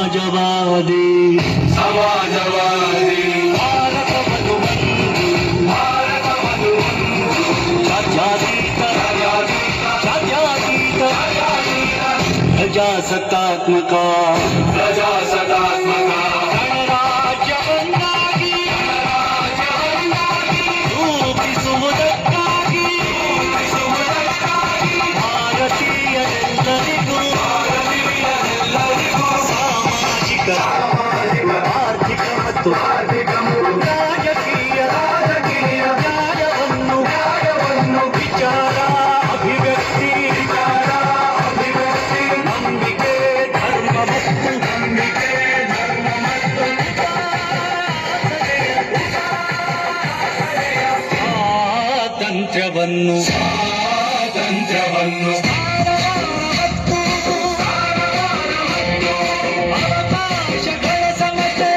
समाजवादी। समाजवादी। प्रजासत्तात्मका प्रजासत्ता ಸ್ವಾತಂತ್ರ್ಯವನ್ನು. ಸ್ವಾತಂತ್ರ್ಯವನ್ನು. ಅವಕಾಶಗಳ ಸಮತೆ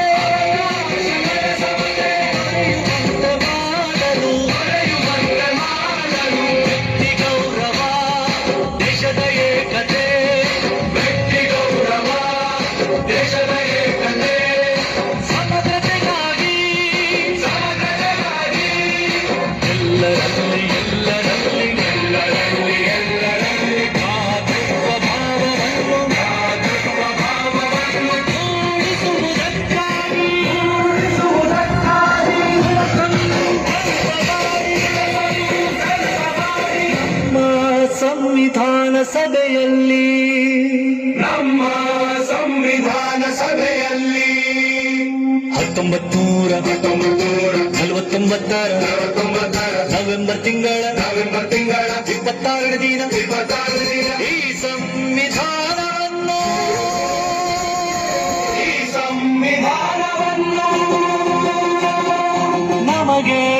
ಸಂವಿಧಾನ ಸಭೆಯಲ್ಲಿ. ನಮ್ಮ ಸಂವಿಧಾನ ಸಭೆಯಲ್ಲಿ. ಹತ್ತೊಂಬತ್ತೂರ ನೂರ ನಲವತ್ತೊಂಬತ್ತರ. ನಲವತ್ತೊಂಬತ್ತರ. ನವೆಂಬರ್ ತಿಂಗಳ. ನವೆಂಬರ್ ತಿಂಗಳ. ಇಪ್ಪತ್ತಾರನೇ ದಿನ. ಇಪ್ಪತ್ತಾರು ದಿನ. ಈ ಸಂವಿಧಾನವನ್ನು. ಈ ಸಂವಿಧಾನವನ್ನು. ನಮಗೆ